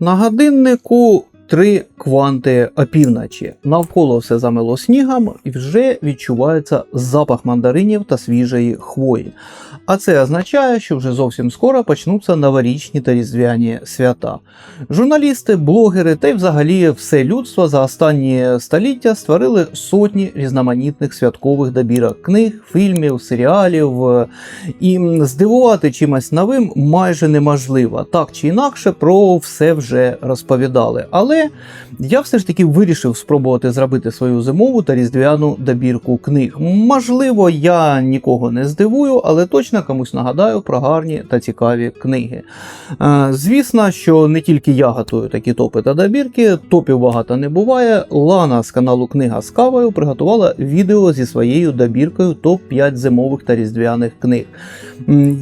На годиннику три кванти опівночі. Навколо все замело снігом і вже відчувається запах мандаринів та свіжої хвої. А це означає, що вже зовсім скоро почнуться новорічні та різдвяні свята. Журналісти, блогери та й взагалі все людство за останні століття створили сотні різноманітних святкових добірок книг, фільмів, серіалів. І здивувати чимось новим майже неможливо. Так чи інакше про все вже розповідали. Але я все ж таки вирішив спробувати зробити свою зимову та різдвяну добірку книг. Можливо, я нікого не здивую, але точно комусь нагадаю про гарні та цікаві книги. Е, Звісно, що не тільки я готую такі топи та добірки, топів багато не буває. Лана з каналу Книга з кавою приготувала відео зі своєю добіркою топ-5 зимових та різдвяних книг.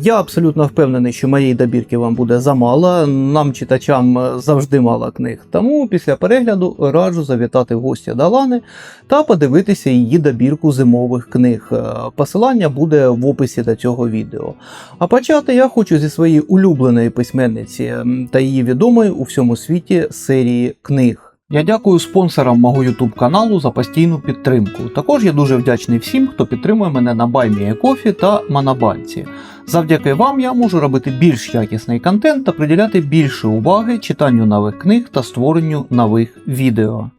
Я абсолютно впевнений, що моєї добірки вам буде замало. Нам, читачам, завжди мало книг. Тому після перегляду раджу завітати в гості до Лани та подивитися її добірку зимових книг. Е, Посилання буде в описі до цього відео. А почати я хочу зі своєї улюбленої письменниці та її відомої у всьому світі серії книг. Я дякую спонсорам мого YouTube каналу за постійну підтримку. Також я дуже вдячний всім, хто підтримує мене на BuyMeACoffee та Манабанці. Завдяки вам я можу робити більш якісний контент та приділяти більше уваги читанню нових книг та створенню нових відео.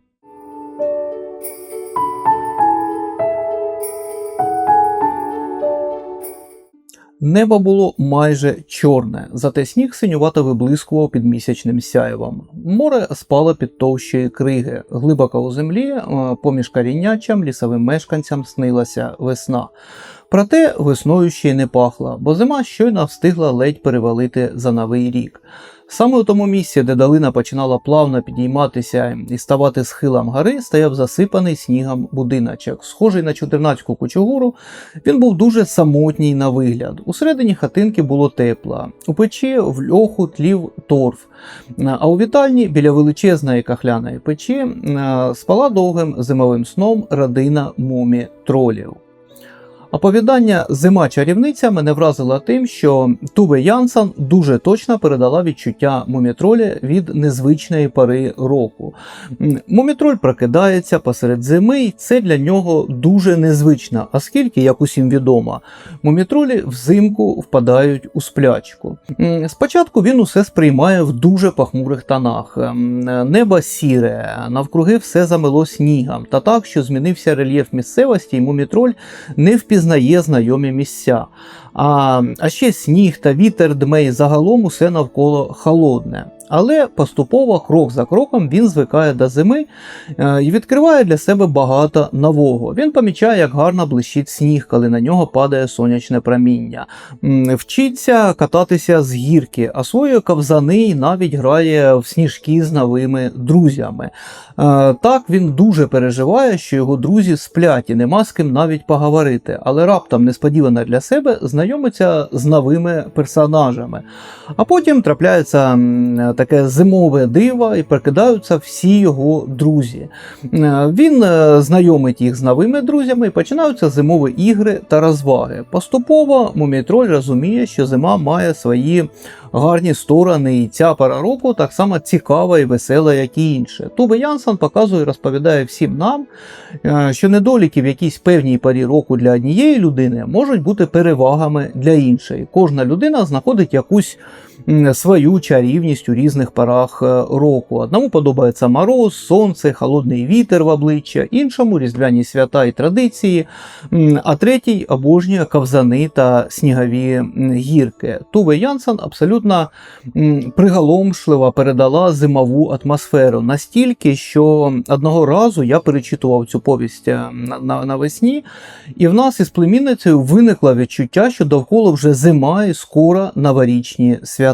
Небо було майже чорне, зате сніг синювато виблискував під місячним сяєвом. Море спало під товщої криги. Глибоко у землі, е, поміж коріннячам, лісовим мешканцям снилася весна. Проте весною ще й не пахла, бо зима щойно встигла ледь перевалити за новий рік. Саме у тому місці, де долина починала плавно підійматися і ставати схилом гори, стояв засипаний снігом будиночок. Схожий на чотирнацьку кучугуру, він був дуже самотній на вигляд. Усередині хатинки було тепло. У печі в льоху тлів торф. А у вітальні біля величезної кахляної печі спала довгим зимовим сном родина мумі тролів. Оповідання Зима чарівниця мене вразило тим, що Туве Янсан дуже точно передала відчуття мумітролі від незвичної пори року. Мумітроль прокидається посеред зими, і це для нього дуже незвично, оскільки, як усім відомо, мумітролі взимку впадають у сплячку. Спочатку він усе сприймає в дуже похмурих тонах. Небо сіре, навкруги все замело снігом, та так, що змінився рельєф місцевості, і мумітроль не впізнає знайомі місця. А, а ще сніг та вітер дме і загалом усе навколо холодне. Але поступово, крок за кроком, він звикає до зими е, і відкриває для себе багато нового. Він помічає, як гарно блищить сніг, коли на нього падає сонячне проміння. Вчиться кататися з гірки, освоює ковзани і навіть грає в сніжки з новими друзями. Е, Так він дуже переживає, що його друзі сплять і нема з ким навіть поговорити, але раптом несподівано для себе знайомиться з новими персонажами. А потім трапляється таке зимове диво і прикидаються всі його друзі. Е, Він е, знайомить їх з новими друзями і починаються зимові ігри та розваги. Поступово Мумітроль розуміє, що зима має свої гарні сторони, і ця пора року так само цікава і весела, як і інше. Туве Янсен показує і розповідає всім нам, е, що недоліки в якійсь певній порі року для однієї людини можуть бути перевагами для іншої. Кожна людина знаходить якусь свою чарівність у різних порах е, року. Одному подобається мороз, сонце, холодний вітер в обличчя, іншому різдвяні свята і традиції, а третій обожнює ковзани та снігові гірки. Туве Янсен абсолютно приголомшливо передала зимову атмосферу настільки, що одного разу я перечитував цю повість е, на- на- навесні, і в нас із племінницею виникло відчуття, що довкола вже зима і скоро новорічні свята.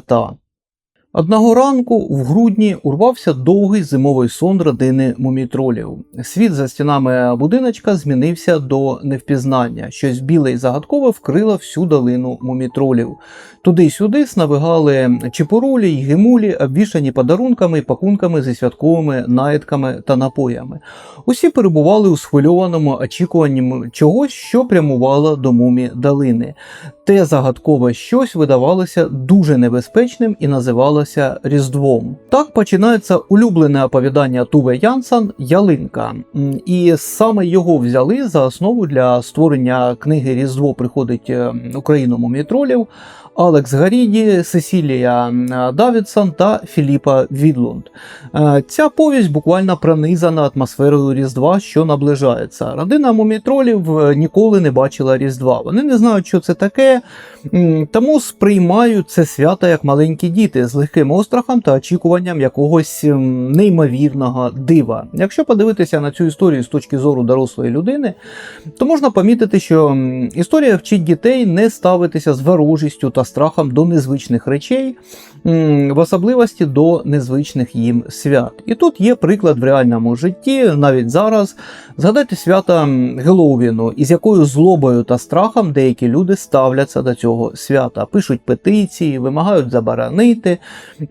Одного ранку в грудні урвався довгий зимовий сон родини мумітролів. Світ за стінами будиночка змінився до невпізнання. Щось біле й загадкове вкрило всю долину мумітролів. Туди-сюди сновигали чепурулі й гемулі, обвішані подарунками й пакунками зі святковими наїдками та напоями. Усі перебували у схвильованому очікуванні чогось, що прямувало до мумі долини. Те загадкове щось видавалося дуже небезпечним і називалося Різдвом. Так починається улюблене оповідання Туве Янсан Ялинка, і саме його взяли за основу для створення книги Різдво приходить е, Україну мумітролів Алекс Гаріді, Сесілія Давідсон та Філіпа Відлунд. Е, Ця повість буквально пронизана атмосферою Різдва, що наближається. Родина мумітролів е, ніколи не бачила Різдва. Вони не знають, що це таке, тому сприймають це свято як маленькі діти з легким острахом та очікуванням якогось неймовірного дива. Якщо подивитися на цю історію з точки зору дорослої людини, то можна помітити, що історія вчить дітей не ставитися з ворожістю та страхом до незвичних речей, в особливості до незвичних їм свят. І тут є приклад в реальному житті, навіть зараз. Згадайте свята Геловіну, із якою злобою та страхом деякі люди ставляться до цього свята, пишуть петиції, вимагають заборонити.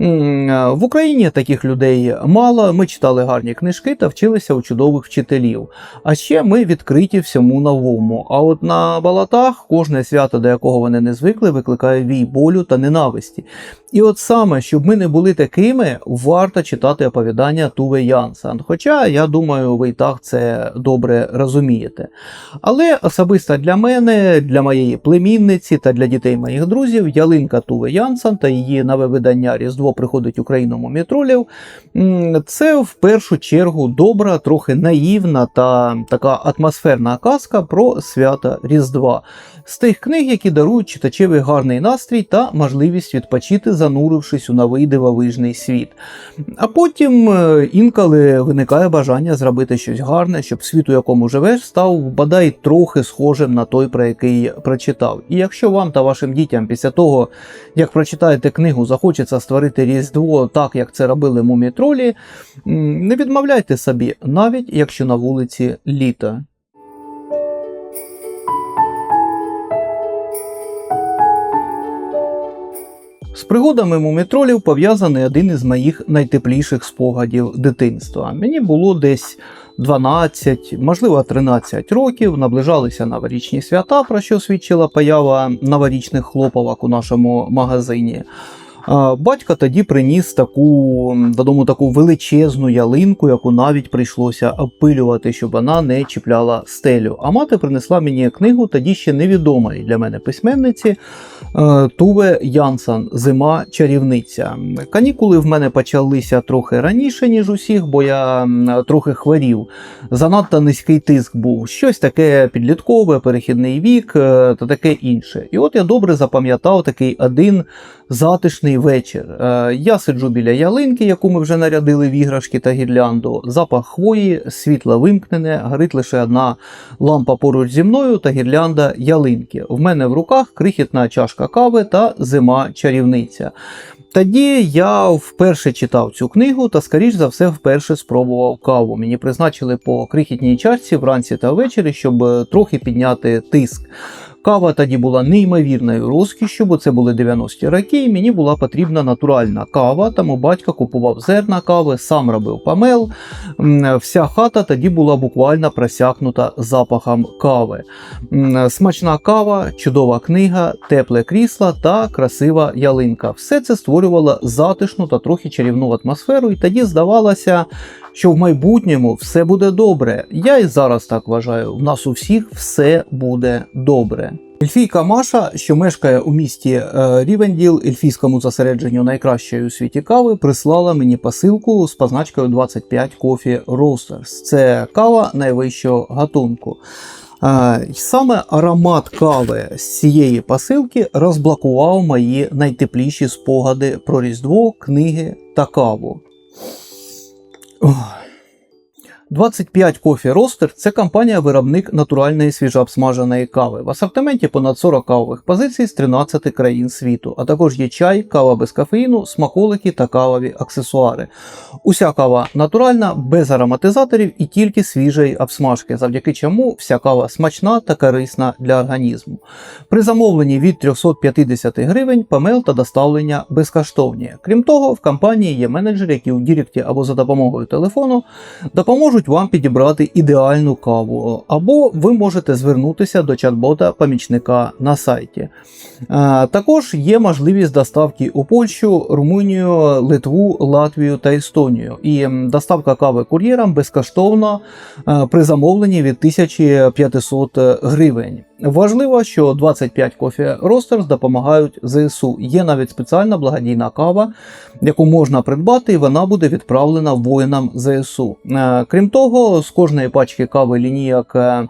Е, В Україні таких людей мало. Ми читали гарні книжки та вчилися у чудових вчителів. А ще ми відкриті всьому новому. А от на балатах кожне свято, до якого вони не звикли, викликає вій болю та ненависті. І от саме, щоб ми не були такими, варто читати оповідання Туве Янсан. Хоча, я думаю, ви і так це добре розумієте. Але особисто для мене, для моєї племінниці та для дітей моїх друзів, ялинка Туве Янсан та її нове видання Різдво приходить Україну мумітролів. Це в першу чергу добра, трохи наївна та така атмосферна казка про свята Різдва. З тих книг, які дарують читачеві гарний настрій та можливість відпочити, занурившись у новий дивовижний світ. А потім е, інколи виникає бажання зробити щось гарне, щоб світ, у якому живеш, став бодай трохи схожим на той, про який прочитав. І якщо вам та вашим дітям після того, як прочитаєте книгу, захочеться створити Різдво так, як це робили мумітролі, не відмовляйте собі, навіть якщо на вулиці літо. З пригодами мумітролів пов'язаний один із моїх найтепліших спогадів дитинства. Мені було десь 12, можливо 13 років, наближалися новорічні свята, про що свідчила поява новорічних хлоповок у нашому магазині. Батько тоді приніс таку додому таку величезну ялинку, яку навіть прийшлося опилювати, щоб вона не чіпляла стелю. А мати принесла мені книгу тоді ще невідомої для мене письменниці е, Туве Янсан Зима чарівниця. Канікули в мене почалися трохи раніше, ніж усіх, бо я трохи хворів. Занадто низький тиск був. Щось таке підліткове, перехідний вік е, та таке інше. І от я добре запам'ятав такий один затишний вечір. Е, Я сиджу біля ялинки, яку ми вже нарядили в іграшки та гірлянду. Запах хвої, світло вимкнене, горить лише одна лампа поруч зі мною та гірлянда ялинки. В мене в руках крихітна чашка кави та зима чарівниця. Тоді я вперше читав цю книгу та, скоріш за все, вперше спробував каву. Мені призначили по крихітній чашці вранці та ввечері, щоб е, трохи підняти тиск. Кава тоді була неймовірною розкішшю, бо це були 90-ті роки, і мені була потрібна натуральна кава, тому батько купував зерна кави, сам робив помел. Вся хата тоді була буквально просякнута запахом кави. Смачна кава, чудова книга, тепле крісло та красива ялинка. Все це створювало затишну та трохи чарівну атмосферу, і тоді здавалося, що в майбутньому все буде добре. Я і зараз так вважаю. В нас у всіх все буде добре. Ельфійка Маша, що мешкає у місті е, Рівенділ, ельфійському зосередженню найкращої у світі кави, прислала мені посилку з позначкою 25 Coffee Roasters. Це кава найвищого гатунку. Е, Саме аромат кави з цієї посилки розблокував мої найтепліші спогади про Різдво, книги та каву. Oh. 25 Coffee Roaster – це компанія-виробник натуральної свіжообсмаженої кави. В асортименті понад 40 кавових позицій з 13 країн світу, а також є чай, кава без кофеїну, смаколики та кавові аксесуари. Уся кава натуральна, без ароматизаторів і тільки свіжої обсмажки, завдяки чому вся кава смачна та корисна для організму. При замовленні від 350 гривень помел та доставлення безкоштовні. Крім того, в компанії є менеджери, які у Діректі або за допомогою телефону допоможуть допоможуть вам підібрати ідеальну каву, або ви можете звернутися до чат-бота помічника на сайті. Е, Також є можливість доставки у Польщу, Румунію, Литву, Латвію та Естонію. І доставка кави кур'єрам безкоштовна е, при замовленні від 1500 гривень. Важливо, що 25 кофе Roasters допомагають ЗСУ. Є навіть спеціальна благодійна кава, яку можна придбати, і вона буде відправлена воїнам ЗСУ. Е, Крім того, з кожної пачки кави лінійок е,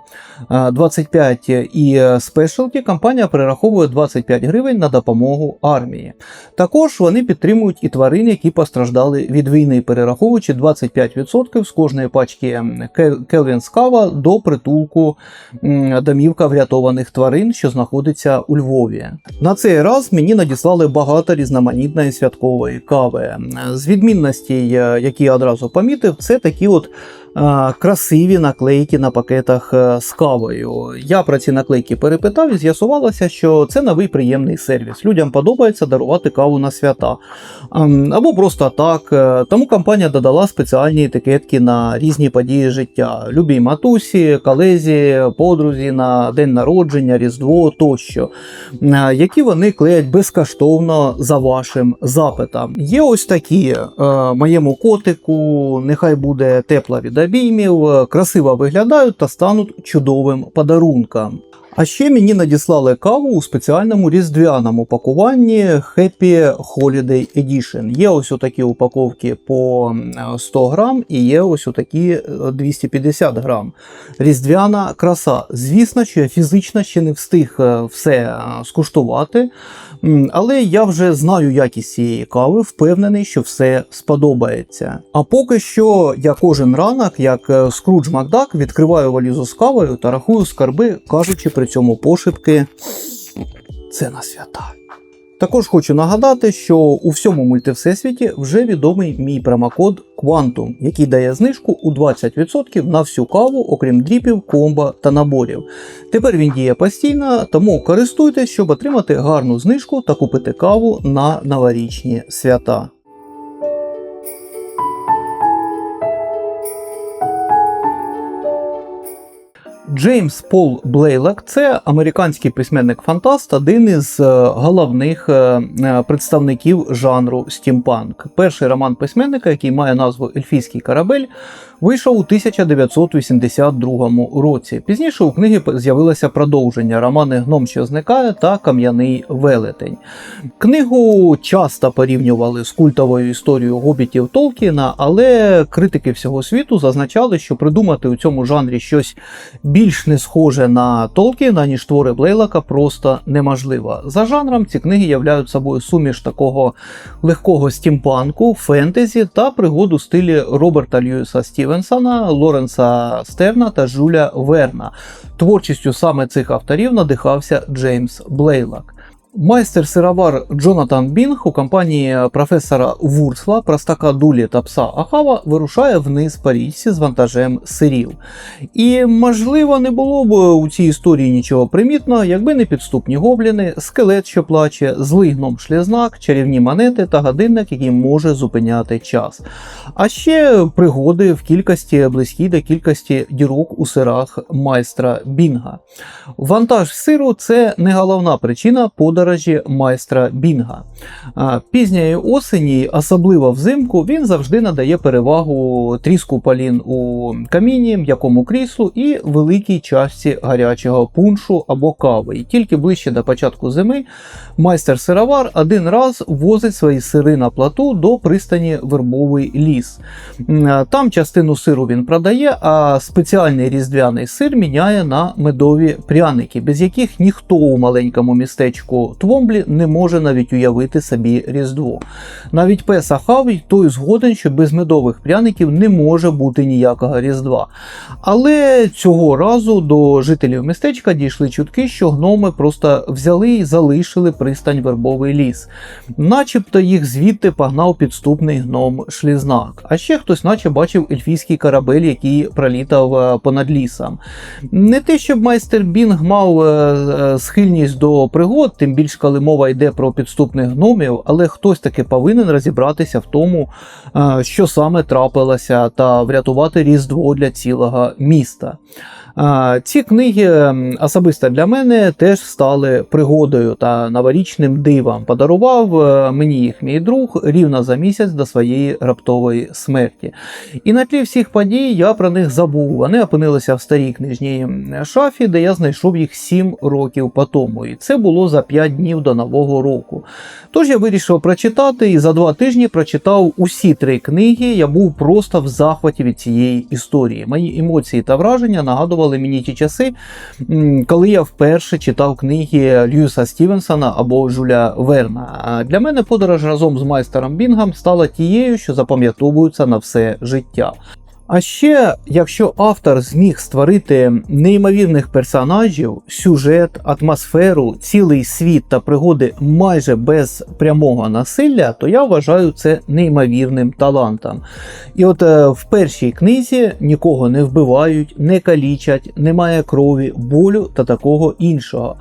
е, 25 і спешалті компанія перераховує 25 гривень на допомогу армії. Також вони підтримують і тварин, які постраждали від війни, перераховуючи 25% з кожної пачки Келвінс кава до притулку домівка врятованих тварин, що знаходиться у Львові. На цей раз мені надіслали багато різноманітної святкової кави. З відмінностей, е, які я одразу помітив, це такі от красиві наклейки на пакетах е, з кавою. Я про ці наклейки перепитав і з'ясувалося, що це новий приємний сервіс. Людям подобається дарувати каву на свята. Або просто так. Е, Тому компанія додала спеціальні етикетки на різні події життя: любій матусі, колезі, подрузі на день народження, Різдво тощо, е, які вони клеять безкоштовно за вашим запитом. Є ось такі моєму котику, нехай буде тепла від обіймів, е, красиво виглядають та стануть чудовим подарунком. А ще мені надіслали каву у спеціальному різдвяному пакуванні Happy Holiday Edition. Є ось отакі упаковки по е, 100 грам і є ось отакі е, 250 грам. Різдвяна краса. Звісно, що я фізично ще не встиг е, все е, скуштувати, але я вже знаю якість цієї кави, впевнений, що все сподобається. А поки що я кожен ранок, як е, Скрудж Макдак, відкриваю валізу з кавою та рахую скарби, кажучи при цьому пошепки це на свята. Також хочу нагадати, що у всьому мультивсесвіті вже відомий мій промокод Quantum, який дає знижку у 20% на всю каву, окрім дріпів, комбо та наборів. Тепер він діє постійно, тому користуйтесь, щоб отримати гарну знижку та купити каву на новорічні свята. Джеймс Пол Блейлак це американський письменник-фантаст, один із е, головних е, е, представників жанру стімпанк. Перший роман письменника, який має назву Ельфійський корабель, вийшов у 1982 році. Пізніше у книги з'явилося продовження романи Гном, що зникає та Кам'яний велетень. Книгу часто порівнювали з культовою історією гобітів Толкіна, але критики всього світу зазначали, що придумати у цьому жанрі щось більш не схоже на Толкіна, ніж твори Блейлака, просто неможливо. За жанром ці книги являють собою суміш такого легкого стімпанку, фентезі та пригоду стилі Роберта Льюіса Стівенсона, Лоренса Стерна та Жуля Верна. Творчістю саме цих авторів надихався Джеймс Блейлак. Майстер-сировар Джонатан Бінг у компанії професора Вурсла, простака Дулі та пса Ахава вирушає вниз по річці з вантажем сирів. І, можливо, не було б у цій історії нічого примітного, якби не підступні гобліни, скелет, що плаче, злий гном шлізнак, чарівні монети та годинник, який може зупиняти час. А ще пригоди в кількості близькі до кількості дірок у сирах майстра Бінга. Вантаж сиру це не головна причина подорожі майстра Бінга. Пізньої осені, особливо взимку, він завжди надає перевагу тріску палін у каміні, м'якому кріслу і великій чашці гарячого пуншу або кави. І тільки ближче до початку зими майстер сировар один раз возить свої сири на плоту до пристані Вербовий ліс. Там частину сиру він продає, а спеціальний різдвяний сир міняє на медові пряники, без яких ніхто у маленькому містечку Твомблі не може навіть уявити собі Різдво. Навіть пес Ахавій той згоден, що без медових пряників не може бути ніякого Різдва. Але цього разу до жителів містечка дійшли чутки, що гноми просто взяли і залишили пристань Вербовий ліс. Начебто їх звідти погнав підступний гном Шлізнак. А ще хтось, наче бачив ельфійський корабель, який пролітав е, понад лісом. Не те, щоб майстер Бінг мав е, е, схильність до пригод, тим більш коли мова йде про підступних гномів, але хтось таки повинен розібратися в тому, е, що саме трапилося, та врятувати Різдво для цілого міста. Ці книги особисто для мене теж стали пригодою та новорічним дивом. Подарував е, мені їх мій друг рівно за місяць до своєї раптової смерті. І на тлі всіх подій я про них забув. Вони опинилися в старій книжній шафі, де я знайшов їх 7 років по тому. І це було за 5 днів до Нового року. Тож я вирішив прочитати і за два тижні прочитав усі три книги. Я був просто в захваті від цієї історії. Мої емоції та враження нагадували мені ті часи, коли я вперше читав книги Льюіса Стівенсона або Жуля Верна. Для мене подорож разом з майстером Бінгом стала тією, що запам'ятовується на все життя. А ще, якщо автор зміг створити неймовірних персонажів, сюжет, атмосферу, цілий світ та пригоди майже без прямого насилля, то я вважаю це неймовірним талантом. І от е, в першій книзі нікого не вбивають, не калічать, немає крові, болю та такого іншого.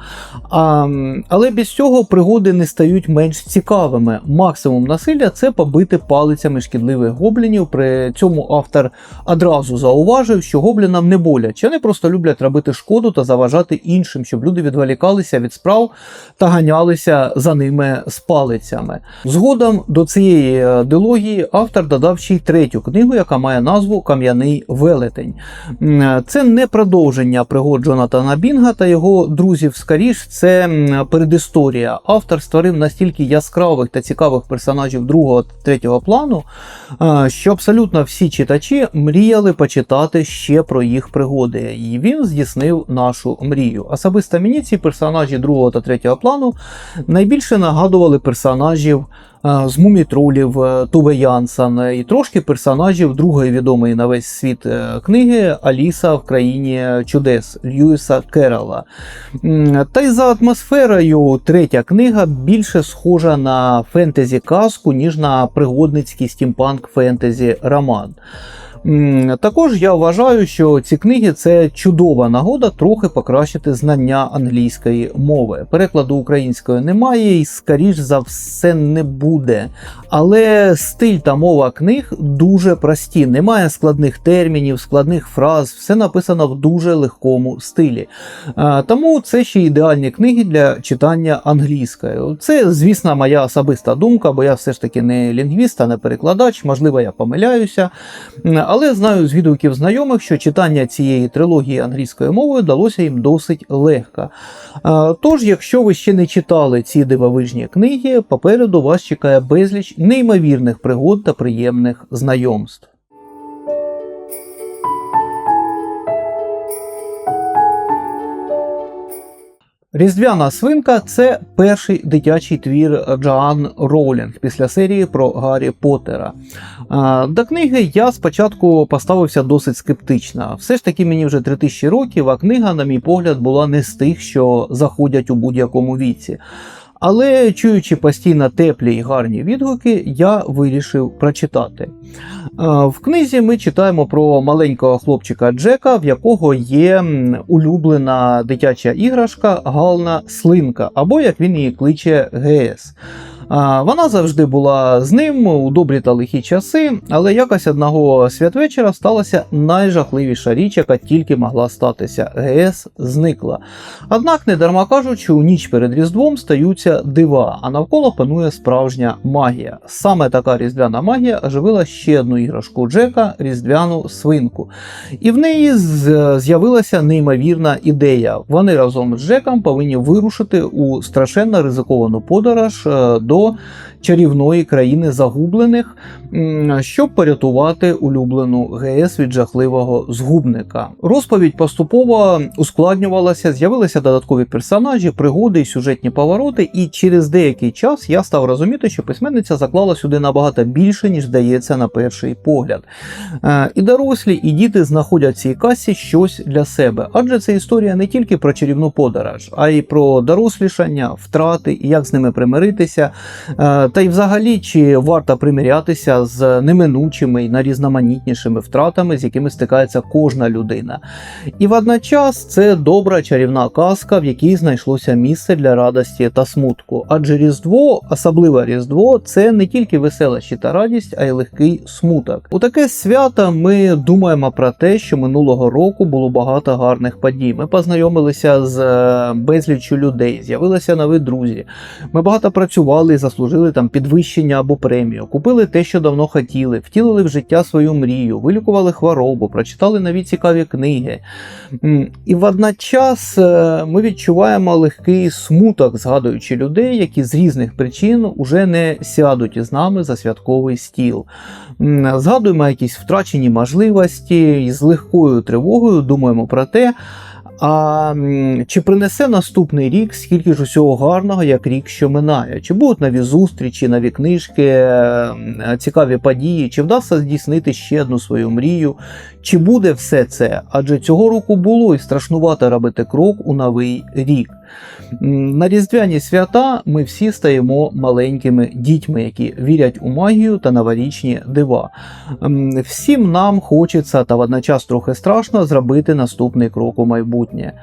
А, але без цього пригоди не стають менш цікавими. Максимум насилля це побити палицями шкідливих гоблінів. При цьому автор одразу зауважив, що гоблінам не боляче, вони просто люблять робити шкоду та заважати іншим, щоб люди відволікалися від справ та ганялися за ними з палицями. Згодом до цієї е, дилогії автор додав ще й третю книгу, яка має назву Кам'яний велетень. Е, Це не продовження пригод Джонатана Бінга та його друзів. Скоріш, це передісторія. Автор створив настільки яскравих та цікавих персонажів другого та третього плану, е, що абсолютно всі читачі мріяли почитати ще про їх пригоди. І він здійснив нашу мрію. Особисто мені ці персонажі другого та третього плану найбільше нагадували персонажів. е, З мумітролів е, Туве Янсен і трошки персонажів другої відомої на весь світ е, книги Аліса в країні чудес Льюіса Керрола. Та й за атмосферою третя книга більше схожа на фентезі казку, ніж на пригодницький стімпанк фентезі роман. Також я вважаю, що ці книги це чудова нагода трохи покращити знання англійської мови. Перекладу української немає і, скоріш за все, не буде. Але стиль та мова книг дуже прості. Немає складних термінів, складних фраз, все написано в дуже легкому стилі. Тому це ще ідеальні книги для читання англійською. Це, звісно, моя особиста думка, бо я все ж таки не лінгвіст, а не перекладач, можливо, я помиляюся. Але знаю з відгуків знайомих, що читання цієї трилогії англійською мовою далося їм досить легко. Тож, якщо ви ще не читали ці дивовижні книги, попереду вас чекає безліч неймовірних пригод та приємних знайомств. Різдвяна свинка це перший дитячий твір Джоан Роулінг після серії про Гаррі Поттера. До книги я спочатку поставився досить скептично. Все ж таки мені вже 3000 років, а книга, на мій погляд, була не з тих, що заходять у будь-якому віці. Але чуючи постійно теплі й гарні відгуки, я вирішив прочитати. В книзі ми читаємо про маленького хлопчика Джека, в якого є улюблена дитяча іграшка Гална Слинка, або як він її кличе ГС. Вона завжди була з ним у добрі та лихі часи, але якось одного святвечора сталася найжахливіша річ, яка тільки могла статися. ГС зникла. Однак, не дарма кажуть, що у ніч перед Різдвом стаються дива, а навколо панує справжня магія. Саме така різдвяна магія оживила ще одну іграшку Джека різдвяну свинку. І в неї з'явилася неймовірна ідея. Вони разом з Джеком повинні вирушити у страшенно ризиковану подорож е, до чарівної країни загублених, щоб порятувати улюблену ГС від жахливого згубника. Розповідь поступово ускладнювалася, з'явилися додаткові персонажі, пригоди і сюжетні повороти, і через деякий час я став розуміти, що письменниця заклала сюди набагато більше, ніж здається на перший погляд. Е, І дорослі, і діти знаходять в цій касі щось для себе. Адже це історія не тільки про чарівну подорож, а й про дорослішання, втрати і як з ними примиритися. Та й взагалі, чи варто примирятися з неминучими і найрізноманітнішими втратами, з якими стикається кожна людина. І водночас це добра чарівна казка, в якій знайшлося місце для радості та смутку. Адже Різдво, особливе Різдво, це не тільки веселощі та радість, а й легкий смуток. У таке свято ми думаємо про те, що минулого року було багато гарних подій. Ми познайомилися з е, безліччю людей, з'явилися нові друзі. Ми багато працювали заслужили там підвищення або премію, купили те, що давно хотіли, втілили в життя свою мрію, вилікували хворобу, прочитали нові цікаві книги. І водночас е, ми відчуваємо легкий смуток, згадуючи людей, які з різних причин уже не сядуть із нами за святковий стіл. Згадуємо якісь втрачені можливості і з легкою тривогою думаємо про те, а чи принесе наступний рік скільки ж усього гарного, як рік, що минає? Чи будуть нові зустрічі, нові книжки, цікаві події, чи вдасться здійснити ще одну свою мрію? Чи буде все це? Адже цього року було і страшнувато робити крок у новий рік. На різдвяні свята ми всі стаємо маленькими дітьми, які вірять у магію та новорічні дива. Всім нам хочеться та водночас трохи страшно зробити наступний крок у майбутнє.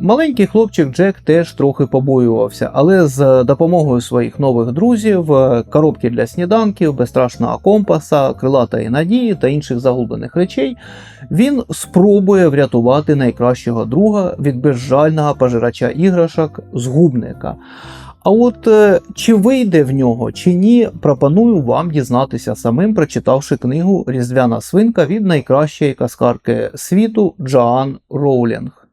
Маленький хлопчик Джек теж трохи побоювався, але з допомогою своїх нових друзів, е, коробки для сніданків, безстрашного компаса, крилатої надії та інших загублених речей, він спробує врятувати найкращого друга від безжального пожирача іграшок згубника. А от е, чи вийде в нього чи ні, пропоную вам дізнатися самим, прочитавши книгу Різдвяна свинка від найкращої каскарки світу Джоан Роулінг.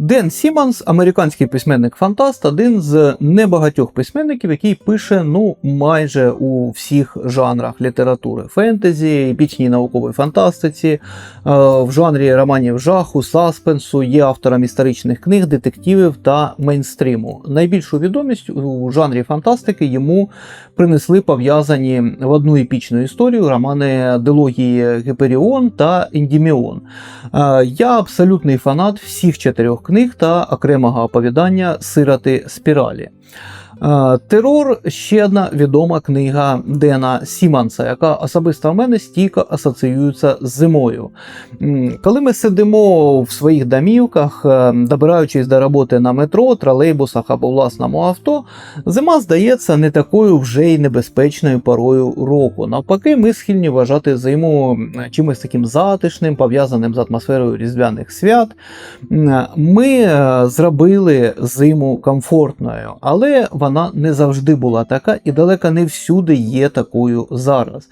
Ден Сімонс, американський письменник-фантаст, один з небагатьох письменників, який пише ну майже у всіх жанрах літератури: фентезі, епічній науковій фантастиці, е, в жанрі романів жаху, саспенсу, є автором історичних книг, детективів та мейнстріму. Найбільшу відомість у жанрі фантастики йому принесли пов'язані в одну епічну історію романи дилогії Гіперіон та Індіміон. Е, Я абсолютний фанат всіх чотирьох книг та окремого оповідання Сироти спіралі. Е, Терор ще одна відома книга Дена Сіманса, яка особисто в мене стійко асоціюється з зимою. Коли ми сидимо в своїх домівках, е, добираючись до роботи на метро, тролейбусах або власному авто, зима здається не такою вже й небезпечною порою року. Навпаки, ми схильні вважати зиму чимось таким затишним, пов'язаним з атмосферою різдвяних свят. Ми е, зробили зиму комфортною, але вона не завжди була така і далеко не всюди є такою зараз.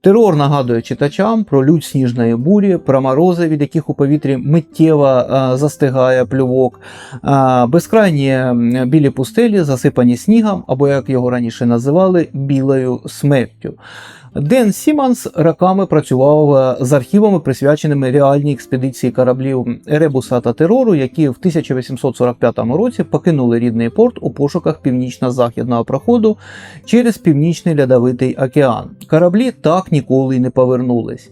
Терор нагадує читачам про лють сніжної бурі, про морози, від яких у повітрі миттєво е, застигає плювок, е, безкрайні білі пустелі, засипані снігом, або як його раніше називали, білою смертю. Ден Сіманс роками працював е, з архівами, присвяченими реальній експедиції кораблів Еребуса та Терору, які в 1845 році покинули рідний порт у пошуках північно-західного проходу через північний льодовитий океан. Кораблі так ніколи й не повернулись.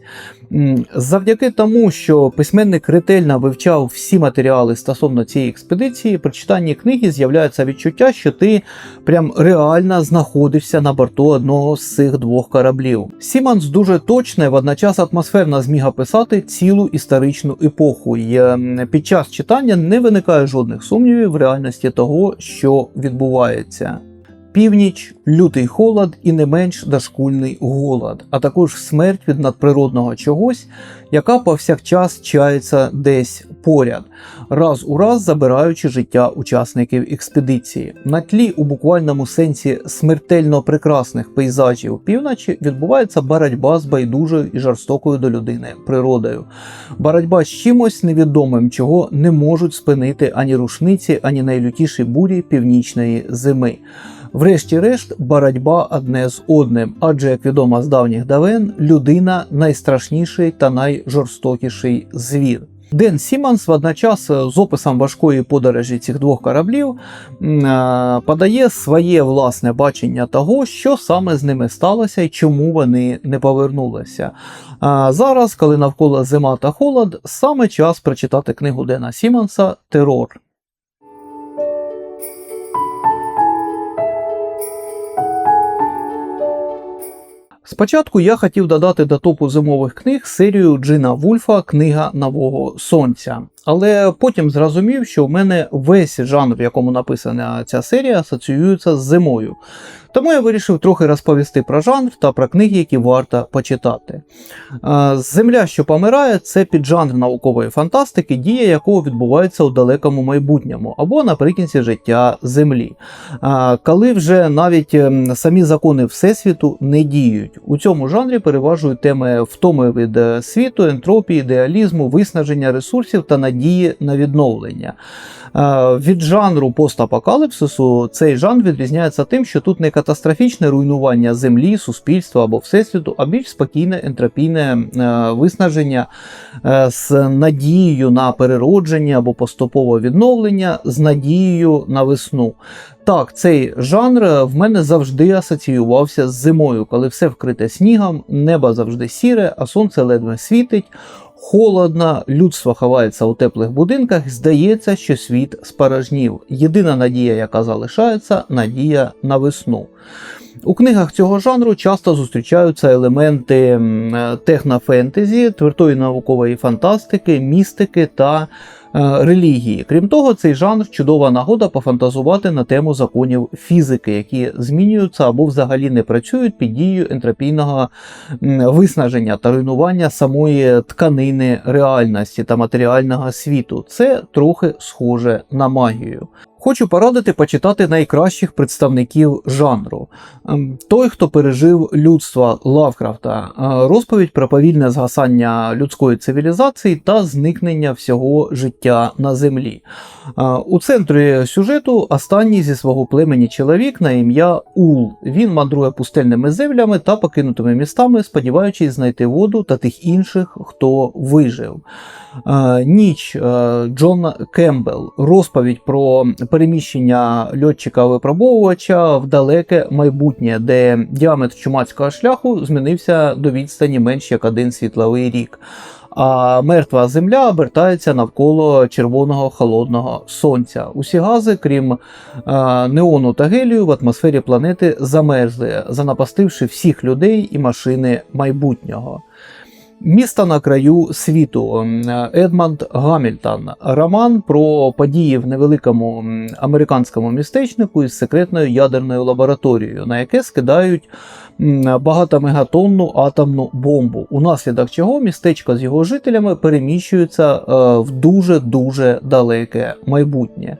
Завдяки тому, що письменник ретельно вивчав всі матеріали стосовно цієї експедиції, при читанні книги з'являється відчуття, що ти прям реально знаходишся на борту одного з цих двох кораблів. Сіманс дуже точно і водночас атмосферно зміг описати цілу історичну епоху. І ем, під час читання не виникає жодних сумнівів в реальності того, що відбувається. Північ, лютий холод і не менш дошкульний голод, а також смерть від надприродного чогось, яка повсякчас чається десь поряд, раз у раз забираючи життя учасників експедиції. На тлі у буквальному сенсі смертельно прекрасних пейзажів півночі відбувається боротьба з байдужою і жорстокою до людини природою. Боротьба з чимось невідомим, чого не можуть спинити ані рушниці, ані найлютіші бурі північної зими. Врешті-решт, боротьба одне з одним, адже, як відомо з давніх давен, людина найстрашніший та найжорстокіший звір. Ден Сімонс водночас з описом важкої подорожі цих двох кораблів е, подає своє власне бачення того, що саме з ними сталося і чому вони не повернулися. А зараз, коли навколо зима та холод, саме час прочитати книгу Дена Сімонса Терор. Спочатку я хотів додати до топу зимових книг серію Джина Вульфа Книга Нового Сонця. Але потім зрозумів, що в мене весь жанр, в якому написана ця серія, асоціюється з зимою. Тому я вирішив трохи розповісти про жанр та про книги, які варто почитати. Е, Земля, що помирає, це піджанр наукової фантастики, дія якого відбувається у далекому майбутньому або наприкінці життя Землі. Е, Коли вже навіть ем, самі закони Всесвіту не діють. У цьому жанрі переважують теми втоми від е, світу, ентропії, ідеалізму, виснаження ресурсів та надії на відновлення. Від жанру постапокаліпсису цей жанр відрізняється тим, що тут не катастрофічне руйнування землі, суспільства або всесвіту, а більш спокійне ентропійне е, виснаження е, з надією на переродження або поступове відновлення, з надією на весну. Так, цей жанр в мене завжди асоціювався з зимою, коли все вкрите снігом, небо завжди сіре, а сонце ледве світить. Холодно, людство ховається у теплих будинках, здається, що світ спорожнів. Єдина надія, яка залишається, надія на весну. У книгах цього жанру часто зустрічаються елементи е, технофентезі, твердої наукової фантастики, містики та релігії. Крім того, цей жанр чудова нагода пофантазувати на тему законів фізики, які змінюються або взагалі не працюють під дією ентропійного виснаження та руйнування самої тканини реальності та матеріального світу. Це трохи схоже на магію. Хочу порадити почитати найкращих представників жанру. Ем, Той, хто пережив людство Лавкрафта, е, розповідь про повільне згасання людської цивілізації та зникнення всього життя на землі. Е, У центрі сюжету останній зі свого племені чоловік на ім'я Ул. Він мандрує пустельними землями та покинутими містами, сподіваючись знайти воду та тих інших, хто вижив. Е, Ніч Джон Кембл. Розповідь про переміщення льотчика-випробовувача в далеке майбутнє, де діаметр чумацького шляху змінився до відстані менш як один світловий рік. А мертва земля обертається навколо червоного холодного сонця. Усі гази, крім е, неону та гелію, в атмосфері планети замерзли, занапастивши всіх людей і машини майбутнього. Місто на краю світу м, Едмонд Гамільтон. Роман про події в невеликому американському містечнику із секретною ядерною лабораторією, на яке скидають багатомегатонну атомну бомбу, унаслідок чого містечко з його жителями переміщується е, в дуже-дуже далеке майбутнє.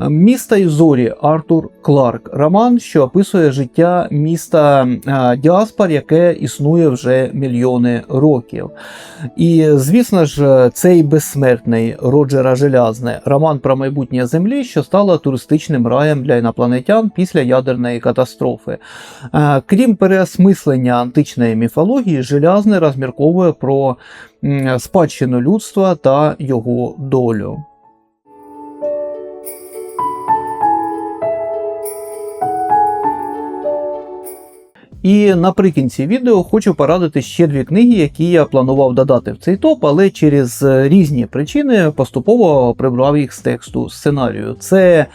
Е, Міста і зорі Артур Кларк. Роман, що описує життя міста е, діаспор, яке існує вже мільйони років. І, звісно ж, цей безсмертний Роджера Желязне роман про майбутнє Землі, що стала туристичним раєм для інопланетян після ядерної катастрофи. Крім переосмислення античної міфології, Желязне розмірковує про спадщину людства та його долю. І наприкінці відео хочу порадити ще дві книги, які я планував додати в цей топ, але через е, різні причини поступово прибрав їх з тексту сценарію. Це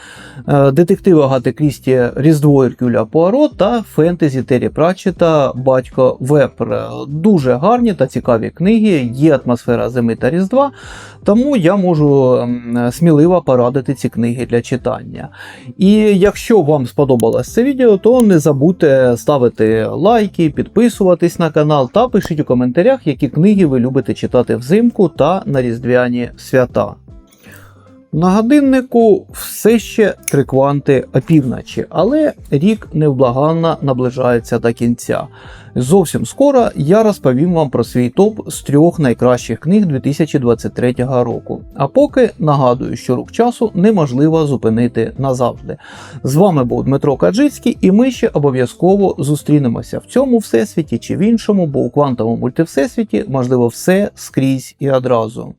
е, детектив Агати Крісті Різдво Іркюля Пуаро та фентезі Террі Пратчета Батько Вепр. Дуже гарні та цікаві книги, є атмосфера зими та Різдва, тому я можу сміливо порадити ці книги для читання. І якщо вам сподобалось це відео, то не забудьте ставити лайки, підписуватись на канал та пишіть у коментарях, які книги ви любите читати взимку та на різдвяні свята. На годиннику все ще три кванти опівночі, але рік невблаганно наближається до кінця. Зовсім скоро я розповім вам про свій топ з трьох найкращих книг 2023 року. А поки нагадую, що рук часу неможливо зупинити назавжди. З вами був Дмитро Каджицький, і ми ще обов'язково зустрінемося в цьому всесвіті чи в іншому, бо у квантовому мультивсесвіті можливо все скрізь і одразу.